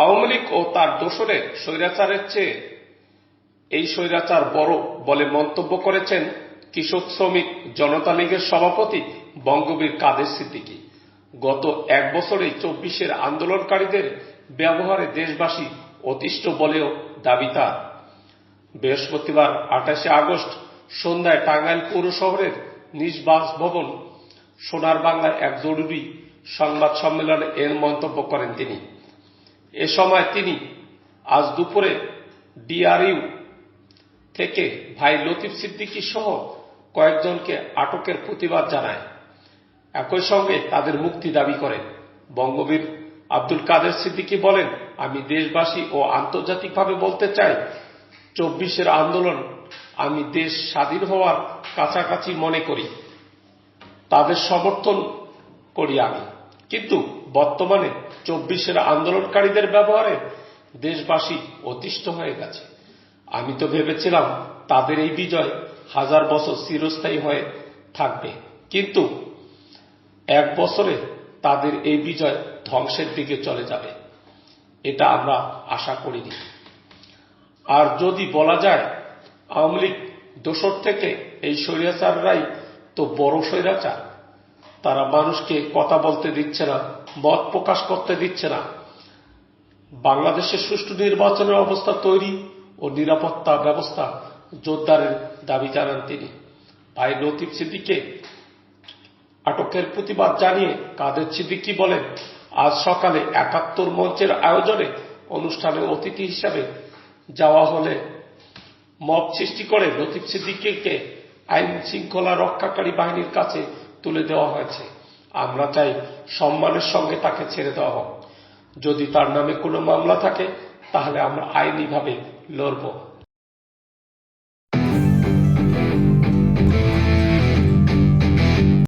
আওয়ামী লীগ ও তার দোসরের স্বৈরাচারের চেয়ে এই স্বৈরাচার বড় বলে মন্তব্য করেছেন কৃষক শ্রমিক জনতা লীগের সভাপতি বঙ্গবীর কাদের সিদ্দিকী। গত এক বছরে চব্বিশের আন্দোলনকারীদের ব্যবহারে দেশবাসী অতিষ্ঠ বলেও দাবি তার। বৃহস্পতিবার আঠাশে আগস্ট সন্ধ্যায় টাঙ্গাইল পৌর শহরের নিজ বাসভবন সোনার বাংলায় এক জরুরি সংবাদ সম্মেলনে এর মন্তব্য করেন তিনি। এ সময় তিনি আজ দুপুরে ডিআরইউ থেকে ভাই লতিফ সিদ্দিকী সহ কয়েকজনকে আটকের প্রতিবাদ জানায়। একই সঙ্গে তাদের মুক্তি দাবি করেন। বঙ্গবীর আব্দুল কাদের সিদ্দিকী বলেন, আমি দেশবাসী ও আন্তর্জাতিকভাবে বলতে চাই, চব্বিশের আন্দোলন আমি দেশ স্বাধীন হওয়ার কাছাকাছি মনে করি। তাদের সমর্থন করি আমি। কিন্তু বর্তমানে চব্বিশের আন্দোলনকারীদের ব্যবহারে দেশবাসী অতিষ্ঠ হয়ে গেছে। আমি তো ভেবেছিলাম তাদের এই বিজয় হাজার বছর চিরস্থায়ী হয়ে থাকবে। কিন্তু এক বছরে তাদের এই বিজয় ধ্বংসের দিকে চলে যাবে। এটা আমরা আশা করিনি। আর যদি বলা যায়, আওয়ামী লীগ দোসর থেকে এই স্বৈরাচাররাই তো বড় স্বৈরাচার। তারা মানুষকে কথা বলতে দিচ্ছে না, মত প্রকাশ করতে দিচ্ছে না। বাংলাদেশের সুষ্ঠু নির্বাচনের অবস্থা তৈরি ও নিরাপত্তা ব্যবস্থা জোরদারের দাবি জানান তিনি। ভাই লতিফ সিদ্দিকে আটকের প্রতিবাদ জানিয়ে কাদের সিদ্দিকি বলেন, আজ সকালে একাত্তর মঞ্চের আয়োজনে অনুষ্ঠানে অতিথি হিসাবে যাওয়া হলে মব সৃষ্টি করে লতিফ সিদ্দিকিকে আইন শৃঙ্খলা রক্ষাকারী বাহিনীর কাছে তুলে দেওয়া হয়েছে। আমরা চাই সম্মানের সঙ্গে তাকে ছেড়ে দেওয়া হোক। যদি তার নামে কোনো মামলা থাকে, তাহলে আমরা আইনিভাবে লড়ব।